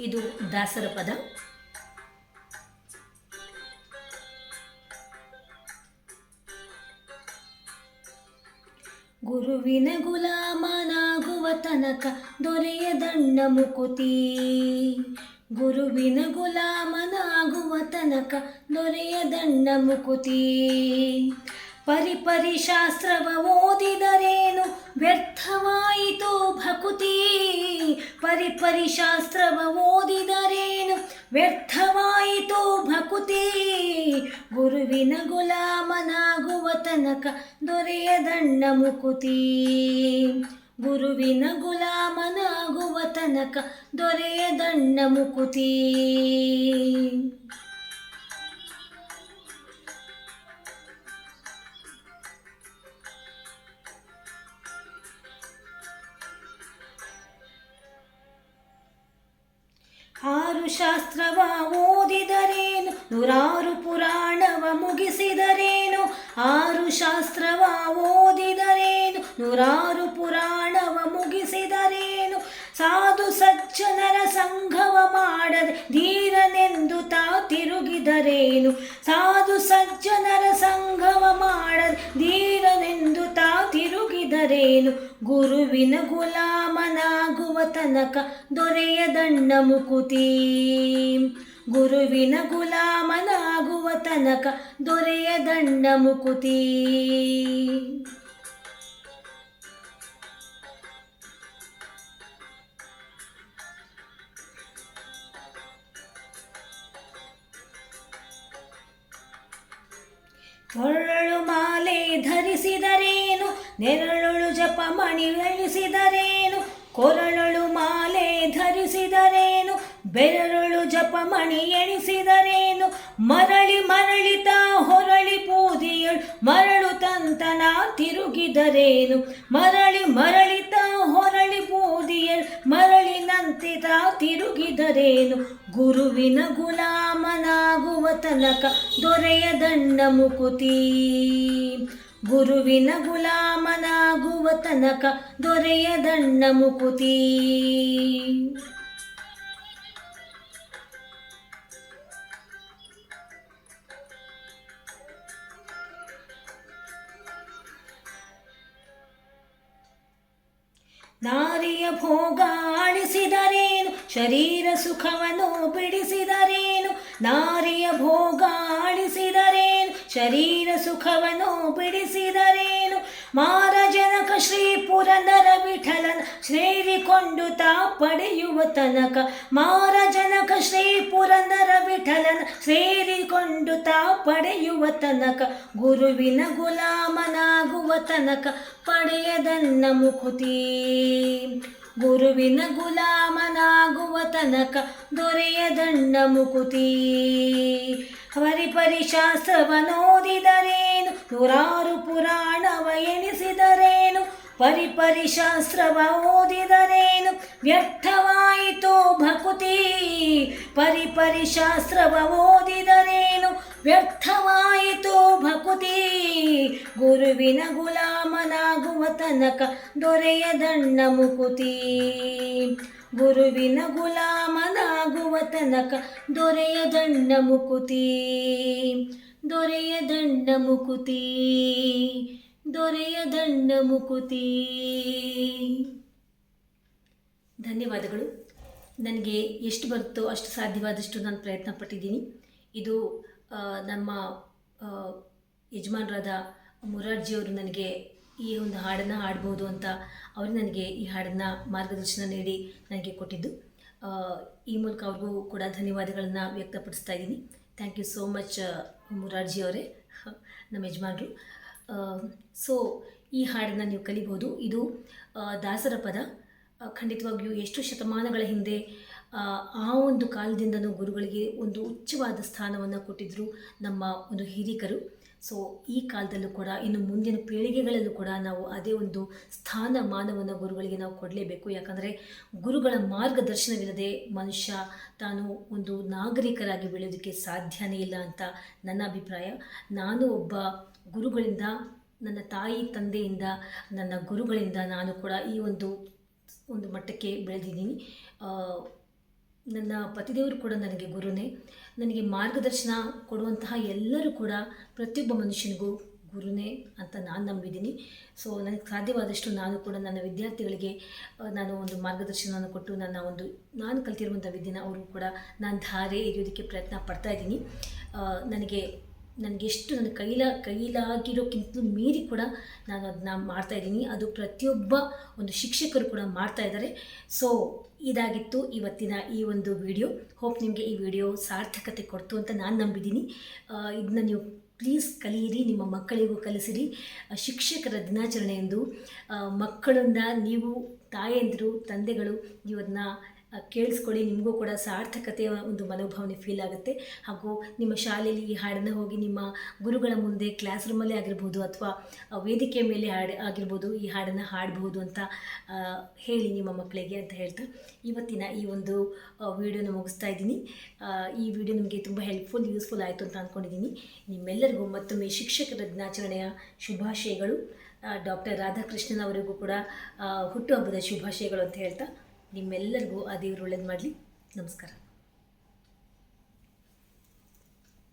ಇದು ದಾಸರ ಪದ. ಗುರುವಿನ ಗುಲಾಮನಾಗುವ ತನಕ ದೊರೆಯ ದಣ್ಣ ಮುಕುತಿ. ಗುರುವಿನ ಗುಲಾಮನಾಗುವ ತನಕ ದೊರೆಯ ದಣ್ಣ ಮುಕುತಿ. ಪರಿಪರಿ ಶಾಸ್ತ್ರವ ಓದಿದರೇನು? ವ್ಯರ್ಥವಾಯಿತು ಭಕುತಿ. ಪರಿಪರಿ ಶಾಸ್ತ್ರವ ಓದಿದರೇನು? ವ್ಯರ್ಥವಾಯಿತು ಭಕುತಿ. ಗುರುವಿನ ಗುಲಾಮನಾಗುವ ತನಕ ದೊರೆಯದಣ್ಣ ಮುಕುತಿ. ಗುರುವಿನ ಗುಲಾಮನಾಗುವ ತನಕ ದೊರೆಯದಣ್ಣ ಮುಕುತಿ. ಶಾಸ್ತ್ರವ ಓದಿದರೇನು? ನೂರಾರು ಪುರಾಣವ ಮುಗಿಸಿದರೇನು? ಆರು ಶಾಸ್ತ್ರವ ಓದಿದರೇನು? ನೂರಾರು ಪುರಾಣವ ಮುಗಿಸಿದರೇನು? ಸಾಧು ಸಜ್ಜನರ ಸಂಘವ ಮಾಡದೆ ಧೀರನೆಂದು ತಾ ತಿರುಗಿದರೇನು? ಸಾಧು ಸಜ್ಜನರ ಸಂಘವ ಮಾಡದೆ ಧೀರನೆಂದು ತಾ ತಿರುಗಿದರೇನು ಗುರುವಿನ ಗುಲಾಮನಾಗುವ ತನಕ ದೊರೆಯ ದೊರೆಯದಣ್ಣ ಮುಕುತಿ. ಗುರುವಿನ ಗುಲಾಮನಾಗುವ ತನಕ ದೊರೆಯದಣ್ಣ ಮುಕುತಿ. ಕೊರಳು ಮಾಲೆ ಧರಿಸಿದರೇನು ನೆರಳು ಜಪ ಮಣಿ ಎಣಿಸಿದರೇನು ಕೊರಳಳು ಮಾಲೆ ಧರಿಸಿದರೇನು? ಬೆರಳು ಜಪ ಮಣಿ ಎಣಿಸಿದರೇನು? ಮರಳಿ ಮರಳಿತ ಹೊರಳಿ ಪೂದಿಯಳು ಮರಳು ತಂತನ ತಿರುಗಿದರೇನು? ಮರಳಿ ಮರಳಿತ ಹೊರಳಿ ಪೂದಿಯಳು ಮರಳಿನಂತಿತ ತಿರುಗಿದರೇನು? ಗುರುವಿನ ಗುಲಾಮನಾಗುವ ತನಕ ದೊರೆಯ ದಂಡ ಮುಕುತಿ. ಗುರುವಿನ ಗುಲಾಮನಾಗುವ ತನಕ ದೊರೆಯದಣ್ಣ ಮುಕುತಿ. ನಾರಿಯ ಭೋಗ ಆಳಿಸಿದರೇನು? ಶರೀರ ಸುಖವನ್ನು ಬಿಡಿಸಿದರೇನು? ನಾರಿಯ ಭೋಗ ಆಳಿಸಿದರೇನು? ಶರೀರ ಸುಖವನ್ನು ಬಿಡಿಸಿದರೇನು? ಮಾರಜನಕ ಶ್ರೀ ಪುರಂದರ ವಿಠಲನ ಸೇರಿಕೊಂಡು ತಾ ಪಡೆಯುವ ತನಕ ಮಾರಜನಕ ಶ್ರೀ ಪುರಂದರ ವಿಠಲನ ಸೇರಿಕೊಂಡು ತಾ ಪಡೆಯುವ ತನಕ ಗುರುವಿನ ಗುಲಾಮನಾಗುವ ತನಕ ಪಡೆಯದನ್ನ ಮುಕುತಿ. ಗುರುವಿನ ಗುಲಾಮನಾಗುವ ತನಕ ದೊರೆಯದಣ್ಣ ಮುಕುತಿ. ಪರಿಪರಿ ಶಾಸ್ತ್ರವನೋದಿದರೇನು ನೂರಾರು ಪುರಾಣವ ಎಣಿಸಿದರೇನು ಪರಿಪರಿಶಾಸ್ತ್ರವ ಓದಿದರೇನು ವ್ಯರ್ಥವಾಯಿತು ಭಕುತಿ. ಪರಿಪರಿಶಾಸ್ತ್ರವ ಓದಿದರೇನು ವ್ಯರ್ಥವಾಯಿತು ಭಕುತಿ. ಗುರುವಿನ ಗುಲಾಮನಾಗುವ ತನಕ ದೊರೆಯದಣ್ಣ ಮುಕುತಿ. ಗುರುವಿನ ಗುಲಾಮನಾಗುವ ತನಕ ದೊರೆಯದಣ್ಣ ಮುಕುತಿ. ದೊರೆಯದಣ್ಣ ಮುಕುತಿ. ದೊರೆಯದಣ್ಣ ಮುಕುತಿ. ಧನ್ಯವಾದಗಳು. ನನಗೆ ಎಷ್ಟು ಬರುತ್ತೋ ಅಷ್ಟು ಸಾಧ್ಯವಾದಷ್ಟು ನಾನು ಪ್ರಯತ್ನ ಪಟ್ಟಿದ್ದೀನಿ ಇದು ನಮ್ಮ ಯಜಮಾನರಾದ ಮುರಾರ್ಜಿಯವರು ನನಗೆ ಈ ಒಂದು ಹಾಡನ್ನು ಹಾಡ್ಬೋದು ಅಂತ ಅವರು ನನಗೆ ಈ ಹಾಡನ್ನು ಮಾರ್ಗದರ್ಶನ ನೀಡಿ ನನಗೆ ಕೊಟ್ಟಿದ್ದು. ಈ ಮೂಲಕ ಅವ್ರಿಗೂ ಕೂಡ ಧನ್ಯವಾದಗಳನ್ನು ವ್ಯಕ್ತಪಡಿಸ್ತಾ ಇದ್ದೀನಿ. Thank you so much Murarji ಅವರೇ ನಮ್ಮ ಯಜಮಾನರು. ಸೊ ಈ ಹಾಡನ್ನು ನೀವು ಕಲಿಬೋದು. ಇದು ದಾಸರ ಪದ. ಖಂಡಿತವಾಗಿಯೂ ಎಷ್ಟು ಶತಮಾನಗಳ ಹಿಂದೆ ಆ, ಒಂದು ಕಾಲದಿಂದನೂ ಗುರುಗಳಿಗೆ ಒಂದು ಉಚ್ಚವಾದ ಸ್ಥಾನವನ್ನು ಕೊಟ್ಟಿದ್ದರು ನಮ್ಮ ಒಂದು ಹಿರಿಕರು. ಸೊ ಈ ಕಾಲದಲ್ಲೂ ಕೂಡ ಇನ್ನು ಮುಂದಿನ ಪೀಳಿಗೆಗಳಲ್ಲೂ ಕೂಡ ನಾವು ಅದೇ ಒಂದು ಸ್ಥಾನಮಾನವನ್ನು ಗುರುಗಳಿಗೆ ನಾವು ಕೊಡಲೇಬೇಕು. ಯಾಕಂದರೆ ಗುರುಗಳ ಮಾರ್ಗದರ್ಶನವಿಲ್ಲದೆ ಮನುಷ್ಯ ತಾನು ಒಂದು ನಾಗರಿಕರಾಗಿ ಬೆಳೆಯೋದಕ್ಕೆ ಸಾಧ್ಯನೇ ಇಲ್ಲ ಅಂತ ನನ್ನ ಅಭಿಪ್ರಾಯ. ನಾನು ಒಬ್ಬ ಗುರುಗಳಿಂದ ನನ್ನ ತಾಯಿ ತಂದೆಯಿಂದ ನನ್ನ ಗುರುಗಳಿಂದ ನಾನು ಕೂಡ ಈ ಒಂದು ಒಂದು ಮಟ್ಟಕ್ಕೆ ಬೆಳೆದಿದ್ದೀನಿ. ನನ್ನ ಪತಿದೇವರು ಕೂಡ ನನಗೆ ಗುರುನೇ. ನನಗೆ ಮಾರ್ಗದರ್ಶನ ಕೊಡುವಂತಹ ಎಲ್ಲರೂ ಕೂಡ ಪ್ರತಿಯೊಬ್ಬ ಮನುಷ್ಯನಿಗೂ ಗುರುನೇ ಅಂತ ನಾನು ನಂಬಿದ್ದೀನಿ. ಸೊ ನನಗೆ ಸಾಧ್ಯವಾದಷ್ಟು ನಾನು ಕೂಡ ನನ್ನ ವಿದ್ಯಾರ್ಥಿಗಳಿಗೆ ನಾನು ಒಂದು ಮಾರ್ಗದರ್ಶನವನ್ನು ಕೊಟ್ಟು ನನ್ನ ಒಂದು, ನಾನು ಕಲ್ತಿರುವಂಥ ವಿದ್ಯೆನ ಅವರು ಕೂಡ ನಾನು ಧಾರೆ ಎರೆಯೋದಕ್ಕೆ ಪ್ರಯತ್ನ ಪಡ್ತಾ ಇದ್ದೀನಿ. ನನಗೆ ನನಗೆ ಎಷ್ಟು ನನ್ನ ಕೈಲ ಕೈಲಾಗಿರೋಕ್ಕಿಂತಲೂ ಮೀರಿ ಕೂಡ ನಾನು ಅದನ್ನ ಮಾಡ್ತಾ ಇದ್ದೀನಿ. ಅದು ಪ್ರತಿಯೊಬ್ಬ ಒಂದು ಶಿಕ್ಷಕರು ಕೂಡ ಮಾಡ್ತಾ ಇದ್ದಾರೆ. ಸೊ ಇದಾಗಿತ್ತು ಇವತ್ತಿನ ಈ ಒಂದು ವಿಡಿಯೋ ಹೋಪ್ ನಿಮಗೆ ಈ ವಿಡಿಯೋ ಸಾರ್ಥಕತೆ ಕೊಡ್ತು ಅಂತ ನಾನು ನಂಬಿದ್ದೀನಿ. ಇದನ್ನ ನೀವು ಪ್ಲೀಸ್ ಕಲಿಯಿರಿ ನಿಮ್ಮ ಮಕ್ಕಳಿಗೂ ಕಲಿಸಿರಿ. ಶಿಕ್ಷಕರ ದಿನಾಚರಣೆ ಎಂದು ಮಕ್ಕಳನ್ನು ನೀವು ತಾಯಂದಿರು ತಂದೆಗಳು ಆ, ಕೇಳಿಸ್ಕೊಳ್ಳಿ, ನಿಮಗೂ ಕೂಡ ಸಾರ್ಥಕತೆಯ ಒಂದು ಮನೋಭಾವನೆ ಫೀಲ್ ಆಗುತ್ತೆ. ಹಾಗೂ ನಿಮ್ಮ ಶಾಲೆಯಲ್ಲಿ ಈ ಹಾಡನ್ನು ಹೋಗಿ ನಿಮ್ಮ ಗುರುಗಳ ಮುಂದೆ ಕ್ಲಾಸ್ ರೂಮಲ್ಲೇ ಆಗಿರ್ಬೋದು ಅಥವಾ ವೇದಿಕೆ ಮೇಲೆ ಹಾಡು, ಆಗಿರ್ಬೋದು, ಈ ಹಾಡನ್ನು ಹಾಡಬಹುದು ಅಂತ ಹೇಳಿ ನಿಮ್ಮ ಮಕ್ಕಳಿಗೆ ಅಂತ ಹೇಳ್ತಾ ಇವತ್ತಿನ ಈ ಒಂದು ವಿಡಿಯೋನ ಮುಗಿಸ್ತಾ ಇದ್ದೀನಿ. ಈ ವಿಡಿಯೋ ನಿಮಗೆ ತುಂಬ ಹೆಲ್ಪ್ಫುಲ್ ಯೂಸ್ಫುಲ್ ಆಯಿತು ಅಂತ ಅಂದ್ಕೊಂಡಿದ್ದೀನಿ ನಿಮ್ಮೆಲ್ಲರಿಗೂ ಮತ್ತೊಮ್ಮೆ ಶಿಕ್ಷಕರ ದಿನಾಚರಣೆಯ ಶುಭಾಶಯಗಳು. ಡಾಕ್ಟರ್ ರಾಧಾಕೃಷ್ಣನ್ ಅವರಿಗೂ ಕೂಡ ಹುಟ್ಟುಹಬ್ಬದ ಶುಭಾಶಯಗಳು ಅಂತ ಹೇಳ್ತಾ ನಿಮ್ಮೆಲ್ಲರಿಗೂ ಆ ದೇವರು ಒಳ್ಳೇದು ಮಾಡಲಿ. ನಮಸ್ಕಾರ.